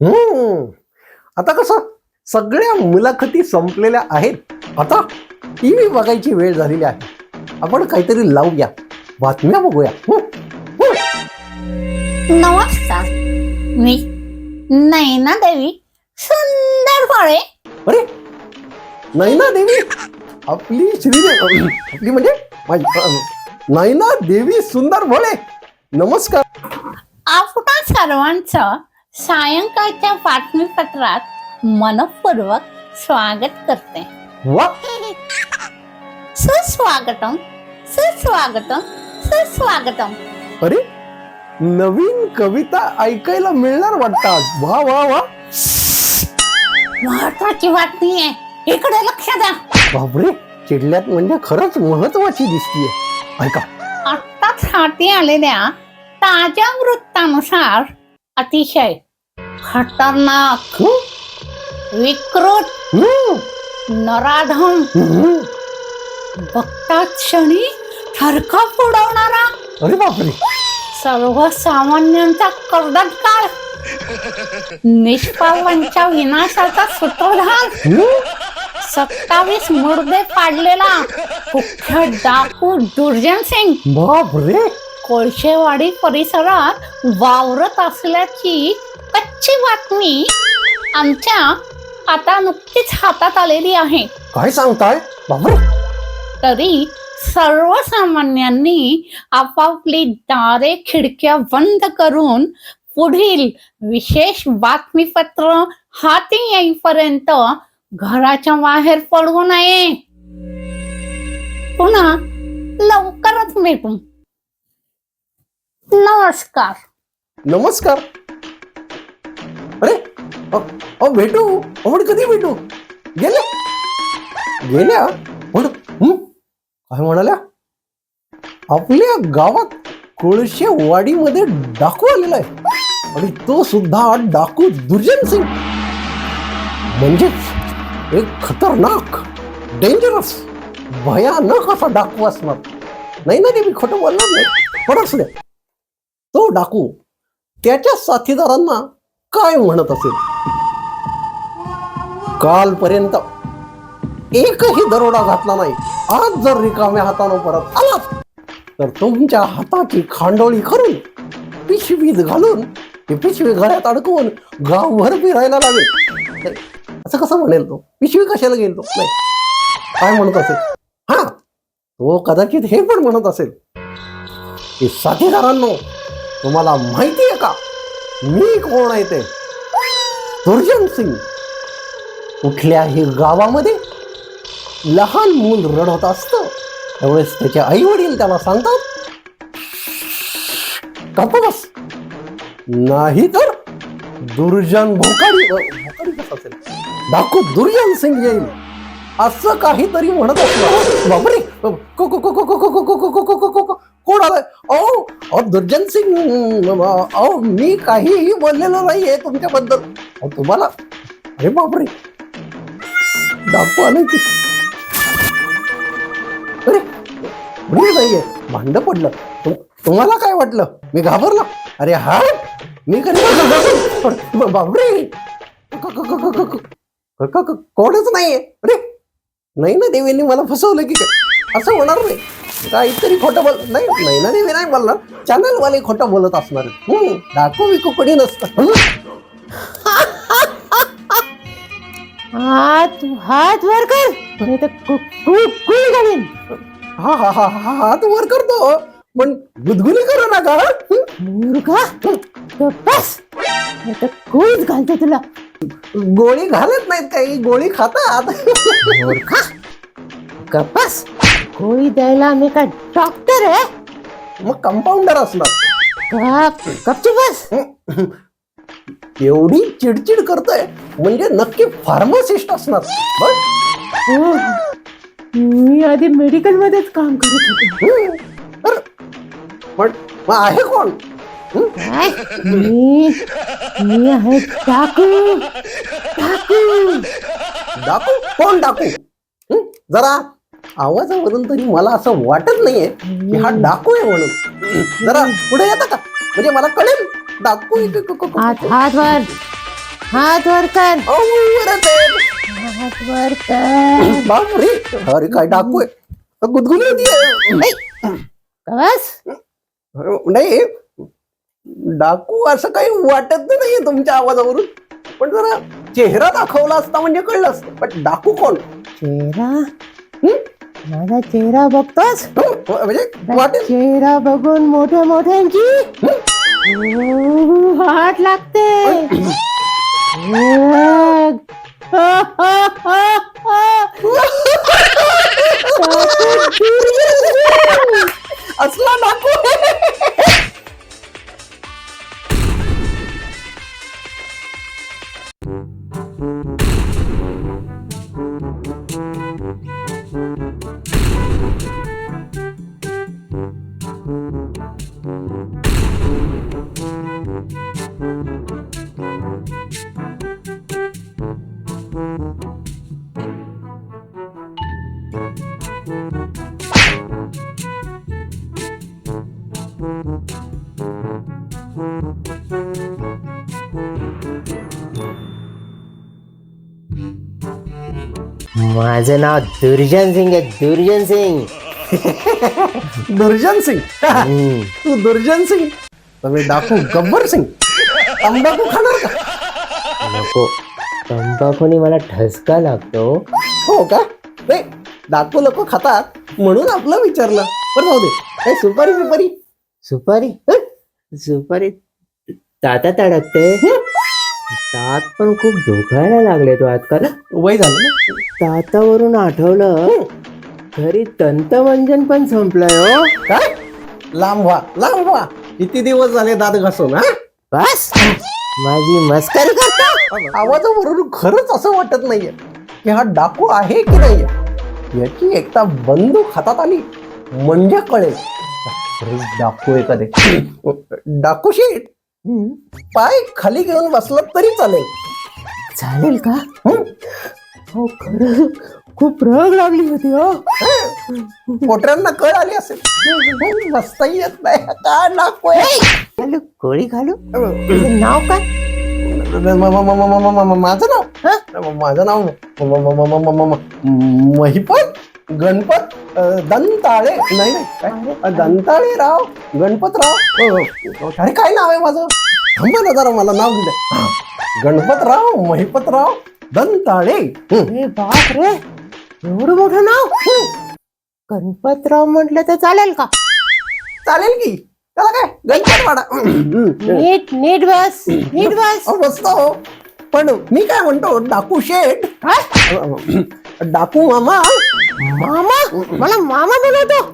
हम्म. आता कसं सगळ्या मुलाखती संपलेल्या आहेत. आता टी व्ही बघायची वेळ झालेली आहे. आपण काहीतरी लावूया. बातम्या बघूया? नमस्कार. मी नैना देवी सुंदर फळे अरे नैना देवी आपली श्रीदेव आपली म्हणजे नैना देवी सुंदर भोळे नमस्कार. आपणा सर्वांचं सायंकाळच्या बातमीपत्रात मनपूर्वक स्वागत करते. सुस्वागतम सुस्वागतम सुस्वागतम. अरे नवीन कविता ऐकायला मिळणार वाटतं आज. वा वा वा. महत्वाची बातमी आहे. इकडे लक्ष द्या. बापरे चिडल्यात म्हणजे खरंच महत्वाची दिसतीये. ऐका. आत्ताच हाती आलेल्या ताज्या वृत्तानुसार अतिशय खतरनाक? विकृत नराधम. बघताच क्षणी थरका फोडवणारा अरे बापरे सर्वसामान्यांचा कर्दट काळ निष्पावांच्या विनाशाचा सूत्रधार? सत्तावीस मुर्दे पाडलेला कुख्यात डाकू दुर्जन सिंग बापरे कोळशेवाडी परिसरात वावरत असल्याची कच्ची बातमी आमच्या आता नुकतीच हातात आलेली आहे. काय सांगताय? तरी सर्वसामान्यांनी आपापली दारे खिडक्या बंद करून पुढील विशेष बातमीपत्र हाती येईपर्यंत घराच्या बाहेर पडू नये. पुन्हा लवकरच भेटू. नमस्कार. नमस्कार. अरे अ, अ, भेटू? आपण कधी भेटू? गेले गेल्या? पण हं? काय म्हणाल्या? आपल्या गावात कोळशे वाडीमध्ये डाकू आलेला आहे. आणि तो सुद्धा डाकू दुर्जन सिंग. म्हणजेच एक खतरनाक डेंजरस भयानक असा डाकू असणार. नाही ना ते मी खोटं बोलणार नाही. पण असू द्या. तो डाकू त्याच्या साथीदारांना काय म्हणत असेल? कालपर्यंत एकही दरोडा घातला नाही. आज जर रिकाम्या हातानं परत आलात तर तुमच्या हाताची खांडोळी करून पिशवीत घालून ती पिशवी घरात अडकवून गावभर फिरायला लागेल असं कसं म्हणेल तो? पिशवी कशाला गेल तो? नाही. काय म्हणत असेल? हा तो कदाचित हे पण म्हणत असेल की साथीदारांनो तुम्हाला माहिती आहे का मी कोण आहे ते दुर्जन सिंग कुठल्याही गावामध्ये लहान मूल रडत असतं त्यावेळेस त्याचे आई वडील त्याला सांगतात बस नाही तर दुर्जन भोकाडी भोकाडी कसं असेल डाकू दुर्जन सिंग येईल असं काहीतरी म्हणत असलं बापरे कोण आलाय ओ दुर्जन सिंग ओ मी काहीही बोललेलो नाहीये तुमच्याबद्दल. तुम्हाला अरे बापरे. दाखव आलंय अरे नाहीये? भांड पडलं. तुम्हाला काय वाटलं? मी घाबरलो. अरे हा? मी कधी बापरे. कोणच नाहीये. अरे नाही ना देवींनी मला फसवलं की असं होणार नाही. काहीतरी खोटं बोल नाही नाही ना देवी नाही बोलणार. चॅनलवाले खोटं बोलत असणार डाकू विकू कोणी नसतं. हं? हात हात वर कर. नाही तर कुळ घालीन? हा हा हा हा हात वर करतो. पण गुदगुली करू नका हं? नाही तर कुळच घालते तुला. गोळी घालत नाहीत काही गोळी खातात. कपास गोळी द्यायला मी काय डॉक्टर आहे? मग कंपाऊंडर असणार. गप बस. एवढी चिडचिड करतोय म्हणजे नक्की फार्मासिस्ट असणार. बघ. मी आधी मेडिकल मध्येच काम करत होते. पण मग आहे कोण? हं? मी मी आहे डाकू. डाकू. डाकू? कोण डाकू? हं? जरा आवाजावरून तरी मला असं वाटत नाहीये की हा डाकू आहे म्हणून. जरा पुढे येता का? म्हणजे मला कळेल. डाकू क- क- क- हात हात वर. हात वर कर. अहो, वरच आहे. हात वर कर. बापरे. अरे काय डाकू आहे? गुदगुली होती. बस नाही. डाकू असं काही वाटत नाहीये तुमच्या आवाजावरून. पण जरा चेहरा दाखवला असता म्हणजे कळलं असतं. पण डाकू कोण? चेहरा? हं? माझा चेहरा बघतोस? हं? म्हणजे वाटेल. चेहरा बघून मोठ्या मोठ्यांची वाट लागते. माझं नाव दुर्जन सिंग आहे दुर्जन सिंग. दुर्जन सिंग? हम्म. तू दुर्जन सिंग? तर मी डाकू गब्बर सिंग. तंबाखू खाणार का? नको. तंबाखूनी मला ठसका लागतो. हो का? नाही डाकू लोक खातात. म्हणून आपलं विचारलं. पण जाऊ दे. काही सुपारी बिपारी सुपारी? हं? सुपारी दातात अडकते. दात पण खूप दुखायला लागले तो आजकाल वय झालं ना? दातावरून आठवलं. घरी तंतमंजन पण संपलंय हो. काय? लांब व्हा लांब व्हा. किती दिवस झाले दात घासून हा? बस. माझी मस्करी करता. आवाजावरून खरंच असं वाटत नाहीये की हा डाकू आहे की नाहीये. याची एकदा बंदूक हातात आली म्हणजे कळेल. खरंच डाकू कधी डाकू शेट पाय खाली घेऊन बसलं तरी चालेल चालेल का हं? हो खरं खूप रग लागली होती हो पोटऱ्यांना कळ आली असेल हं, बसता येत नाही का आहे घालू गोळी घालू तुझं नाव काय माझं नाव माझं नाव म- म- म- म- म- म- म- महिपत गणपत दंताळे. नाही नाही काय? दंताळे राव गणपतराव. अरे काय नाव आहे माझं? थांबा ना जरा मला नाव दिलं. गणपतराव महिपतराव दंताळे. बाप रे एवढं मोठं नाव? गणपतराव म्हटलं तर चालेल का? चालेल की. त्याला काय? गणपत वाडा. नीट नीट बस नीट बस. बसतो. पण मी काय म्हणतो डाकू शेठ. काय? डाकू मामा. मामा? मला मामा बोलवतो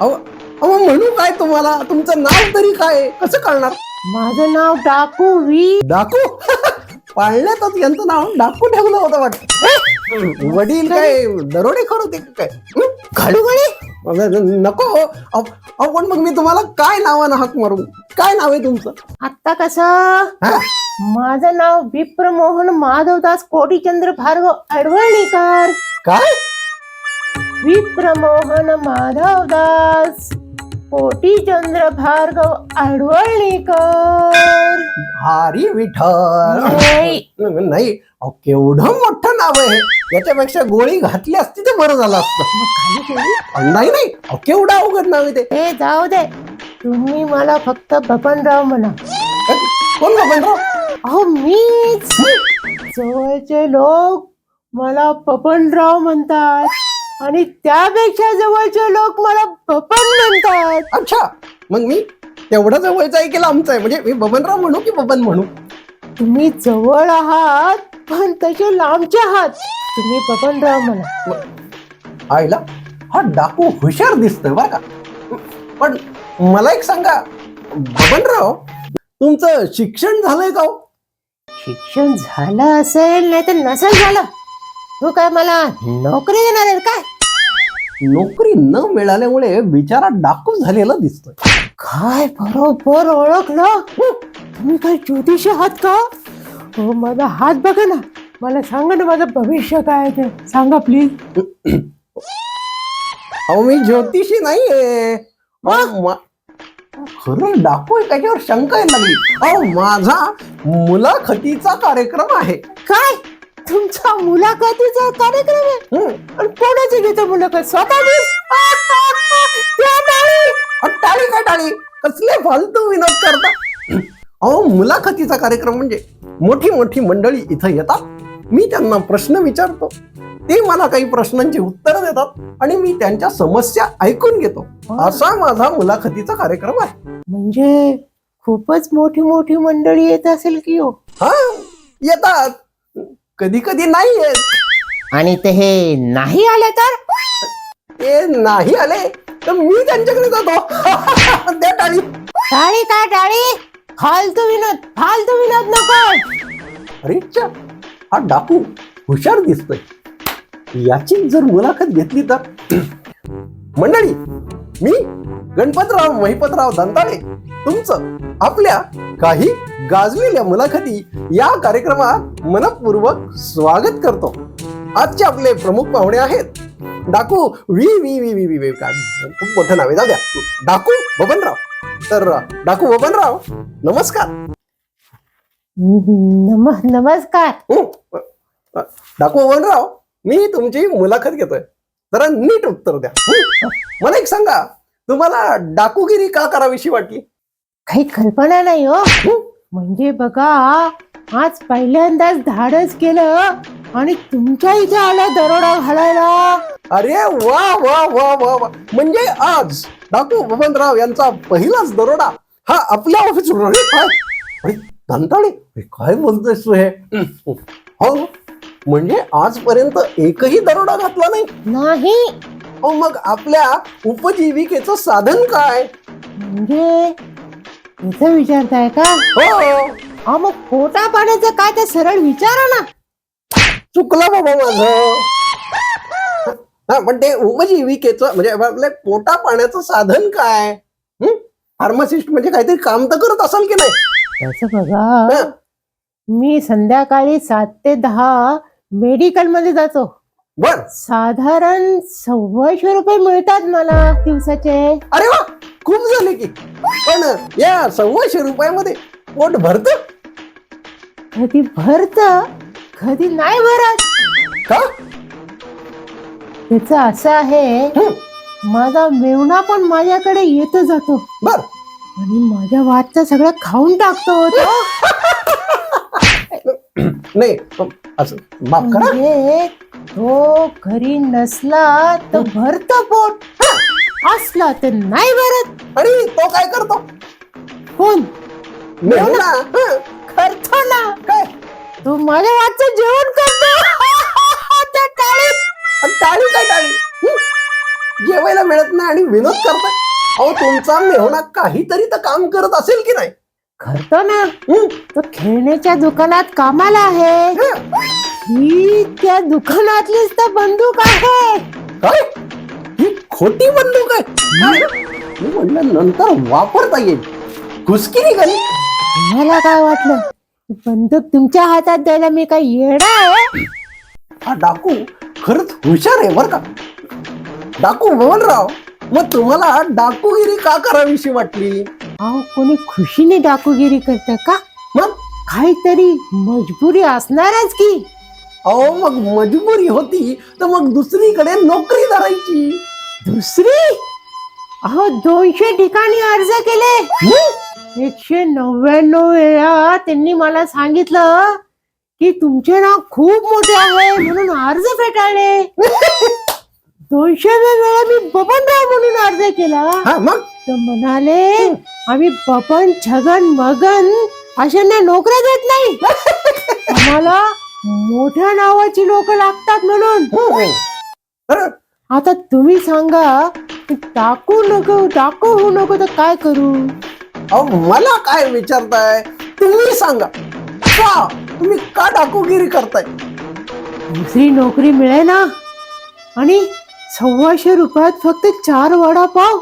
अहो अहो म्हणू काय तुम्हाला? तुमचं नाव तरी काय? आहे? कसं कळणार? माझं नाव डाकू वी. डाकू? पाळण्यातच यांचं नाव डाकू ठेवलं होतं वाटत. वडील काय दरोडेखोर होते का काय? हं? घालू नको. हो. अहो अहो, पण मग मी तुम्हाला काय नावानं हाक मारू? काय नाव आहे तुमचं? आता कसं? हा? माझं नाव विप्रमोहन माधवदास कोटीचंद्र भार्गव अडवळणीकर काय? विप्रमोहन माधवदास कोटीचंद्र भार्गव अडवळणीकर हरी विठ्ठल. नाही. नाही अहो, केवढं मोठं नाव आहे. हे. याच्यापेक्षा गोळी घातली असती तर बरं झालं असतं. नाही नाही अहो, केवढं अवघड नाव आहे ते. हे जाऊ दे. तुम्ही मला फक्त बबनराव म्हणा. कोण बबनराव? अहो मीच? जवळचे लोक मला बबनराव म्हणतात. आणि त्यापेक्षा जवळचे लोक मला बबन म्हणतात. अच्छा मग मी तेवढं जवळचं आहे की लांबचं आहे? म्हणजे मी बबनराव म्हणू की बबन म्हणू? तुम्ही जवळ आहात पण तसे लांबचे आहात. तुम्ही बबनराव म्हणा. आईला हा डाकू हुशार दिसतोय बरं का? पण मला एक सांगा बबनराव तुमचं शिक्षण झालंय का हो? शिक्षण झालं असेल नाही तर नसेल झालं. तू काय मला नोकरी देणार आहे काय? नोकरी न मिळाल्यामुळे बिचारा डाकू झालेला दिसतोय. काय बरोबर ओळखलं? तुम्ही काय ज्योतिष आहात का? हो माझा हात बघा ना. मला सांगा ना माझं भविष्य काय आहे ते. सांगा प्लीज अहो मी ज्योतिषी नाहीये. मा- खरं डाकू आहे त्याच्यावर शंका यायला लागली. अहो माझा मुलाखतीचा कार्यक्रम आहे. काय? तुमचा मुलाखतीचा कार्यक्रम आहे. आणि कोणाची घेतो मुलाखत? स्वतः त्या टाळी. टाळी काय टाळी कसले फालतू विनोद करता? अहो मुलाखतीचा कार्यक्रम म्हणजे मोठी मोठी मंडळी इथं येतात. मी त्यांना प्रश्न विचारतो. ते मला काही प्रश्नांची उत्तरं देतात आणि मी त्यांच्या समस्या ऐकून घेतो. असा माझा मुलाखतीचा कार्यक्रम आहे. म्हणजे खूपच मोठी मोठी मंडळी येत असेल की हो? हा येतात. कधी कधी नाही येत. आणि ते हे नाही आले तर? ते नाही आले तर मी त्यांच्याकडे जातो. द्या टाळी. टाळी काय टाळी? फालतू विनोद फालतू विनोद नको. अरे च्या, हा डाकू हुशार दिसतोय. याची जर मुलाखत घेतली तर? मंडळी मी गणपतराव महिपतराव दंताळे. तुमचं आपल्या काही गाजलेल्या मुलाखती या कार्यक्रमात मनपूर्वक स्वागत करतो. आजचे आपले प्रमुख पाहुणे आहेत. डाकू वी वी वी वी वी वी काय? खूप मोठं नाव आहे. जाऊ द्या. डाकू बबनराव. तर डाकू बबनराव नमस्कार. नम नमस्कार. बबनराव मी तुमची मुलाखत घेतोय. जरा नीट उत्तर द्या? मला एक सांगा तुम्हाला डाकूगिरी का करावीशी वाटली? काही कल्पना नाही हो. हं? म्हणजे बघा आज पहिल्यांदाच धाडस केलं आणि तुमच्या इथे आलं दरोडा घालायला. अरे वा वा वा वा वा. म्हणजे आज डाकू बबनराव यांचा पहिलाच दरोडा हा आपल्या ऑफिस अरे काय बोलतोयस तू हे? हं, हं. म्हणजे आजपर्यंत एकही दरोडा घातला नाही? नाही. हो मग आपल्या उपजीविकेचं साधन काय? म्हणजे इथं विचारताय का? हो. अहो मग पोटा पाण्याचं काय ते सरळ विचारा ना. चुकलं बाबा माझं. हा पण ते उपजीविकेचं म्हणजे आपल्या पोटा पाण्याचं साधन काय? फार्मासिस्ट म्हणजे काहीतरी काम तर करत असाल की नाही? तसं बघा. मी संध्याकाळी सात ते दहा मेडिकलमध्ये जातो. बर. साधारण सव्वाशे रुपये मिळतात मला दिवसाचे. अरे वा खूप झाले की. पण या सव्वाशे रुपयामध्ये पोट भरत? कधी भरत कधी नाही भरत. का? त्याच असं आहे माझा मेवणा पण माझ्याकडे येत जातो. बर. आणि माझ्या वाटचं सगळं खाऊन टाकतो तो. नाही असं माफ करा. म्हणजे तो घरी नसला तर भरत पोट. असला तर नाही भरत. आणि तो काय करतो? कोण? हं, करतो ना. काय? तो माझ्या वाटचं जेवण करतो. त्या टाळीत. आणि टाळी काय टाळी? हं? जेवायला मिळत नाही आणि विनोद करताय. अहो तुमचा मेहुणा काहीतरी तर काम करत असेल की नाही? करतो ना हं? तो खेळण्याच्या दुकानात कामाला आहे. हं? ही त्या दुकानातलीच तर बंदूक आहे. काय? ही खोटी बंदूक आहे? काय? मी म्हणलं नंतर वापरता येईल. घुसकी निघाली मला काय वाटलं? बंदूक तुमच्या हातात द्यायला मी काय येडा आहे? हा डाकू खरंच हुशार आहे बर का? डाकू मोहनराव मग तुम्हाला डाकूगिरी का करावीशी वाटली? अहो कोणी खुशीने डाकूगिरी करत का? मग? काहीतरी मजबुरी असणारच की. अहो मग मजबुरी होती तर मग दुसरीकडे नोकरी धरायची. दुसरी? अहो दोनशे ठिकाणी अर्ज केले. एकशे नव्याण्णव वेळा त्यांनी मला सांगितलं की तुमचे नाव खूप मोठे आहे म्हणून अर्ज फेटाळले. दोनशे वेळा मी बबनराव म्हणून अर्ज केला. हा मग? तर म्हणाले आम्ही बबन छगन मगन अशांना नोकऱ्या देत नाही. आम्हाला मोठ्या नावाची लोक लागतात म्हणून. हं. अरे, आता तुम्ही सांगा की टाकू नको टाकू होऊ नको तर काय करू? अहो मला काय विचारताय? तुम्ही सांगा. का तुम्ही का डाकूगिरी करताय? दुसरी नोकरी मिळे ना आणि सव्वाशे रुपयात फक्त चार वडापाव?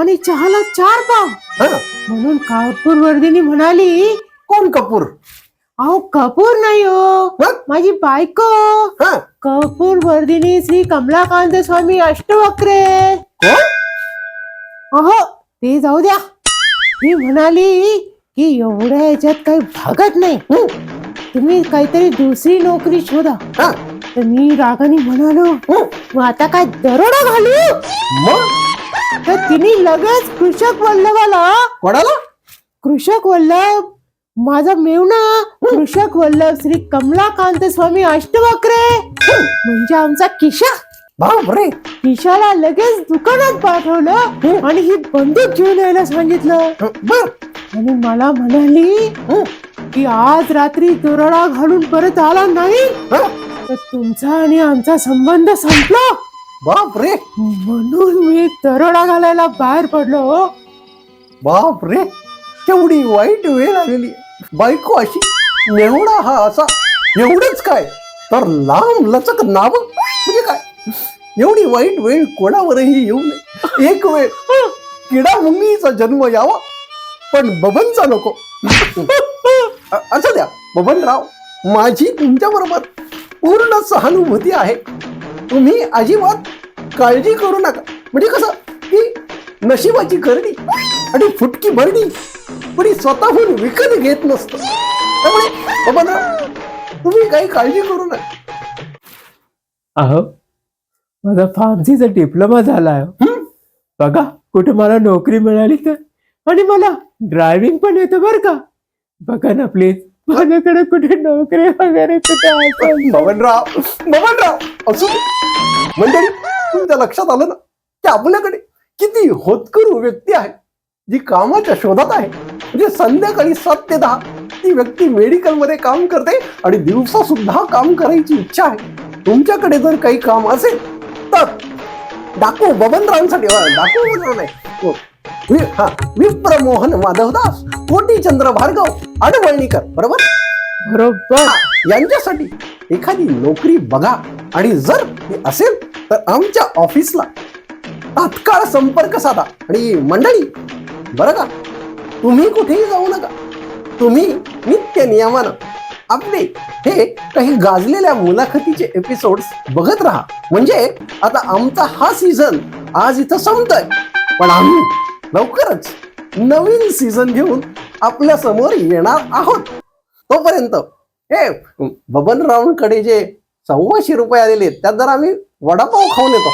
आणि चहाला चार पाव. हं? म्हणून कापूर वर्धिनी म्हणाली कोण कपूर? अहो कपूर नाही हो. माझी बायको. कपूर वर्धिनी श्री कमलाकांत स्वामी अष्टवक्रे. अहो ते जाऊ द्या. ती म्हणाली की एवढ्या याच्यात काही भागत नाही. तुम्ही काहीतरी दुसरी नोकरी शोधा. हा, तर मी रागाने म्हणालो. मग आता काय दरोडा घालू? मग? तर तिने लगेच कृषक वल्लभाला कोणाला? कृषक वल्लभ माझा मेवना कृषक वल्लभ श्री कमलाकांत स्वामी अष्टवक्रे म्हणजे आमचा किशा. बापरे. किशाला लगेच दुकानात पाठवलं आणि ही बंदूक घेऊन यायला सांगितलं. बर. आणि मला म्हणाली की आज रात्री दरोडा घालून परत आला नाही? हा, तर तुमचा आणि आमचा संबंध संपला. बापरे म्हणून मी दरोडा घालायला बाहेर पडलो बापरे केवढी वाईट वेळ आलेली. बायको अशी एवढा हा असा. एवढंच काय? तर लांब लचक नाव. म्हणजे काय? एवढी वाईट वेळ कोणावरही येऊ नये. एक वेळ किडा मुंगीचा जन्म यावा. पण बबनचा नको. अ- असं द्या. बबनराव माझी तुमच्या बरोबर पूर्ण सहानुभूती आहे. तुम्ही अजिबात काळजी करू नका. म्हणजे कसं? की नशिबाची करडी आणि फुटकी भरडी कुणी स्वतःहून विकत घेत नसतं. त्यामुळे बबनराव तुम्ही काही काळजी करू नका. अहो माझा फार्मसीचा डिप्लोमा झालाय. हं? बघा कुठे मला नोकरी मिळाली तर? आणि मला ड्रायव्हिंग पण येतं बरं का? बघा ना प्लीज माझ्याकडे कुठे नोकरी वगैरे कुठे असेल? तर. बबनराव बबनराव असू मंडळी तुमच्या लक्षात आलं ना? की आपल्याकडे किती होतकरू व्यक्ती आहे जी कामाच्या शोधात आहे. म्हणजे संध्याकाळी सात ते दहा ती व्यक्ती मेडिकलमध्ये काम करते आणि दिवसा सुद्धा काम करायची इच्छा आहे. तुमच्याकडे जर काही काम असेल तर डाकू बबनरावांसाठी अ, डाकू बबनराव नाही हो. वि- हा विप्र मोहन माधवदास कोटीचंद्र भार्गव आडवळणीकर बरोबर? बरोबर. हा, यांच्यासाठी एखादी नोकरी बघा. आणि जर ती असेल तर आमच्या ऑफिसला तात्काळ संपर्क साधा. आणि मंडळी बरं का? तुम्ही कुठेही जाऊ नका. तुम्ही नित्य नियमानं आपले हे काही गाजलेल्या मुलाखतीचे एपिसोड बघत राहा. म्हणजे आता आमचा हा सीझन आज इथं संपतोय. पण आम्ही लवकरच नवीन सीझन घेऊन आपल्यासमोर येणार आहोत. तोपर्यंत हे बबनरावांकडे जे सव्वाशे रुपये आलेले आहेत, त्यात जर आम्ही वडापाव खाऊन येतो.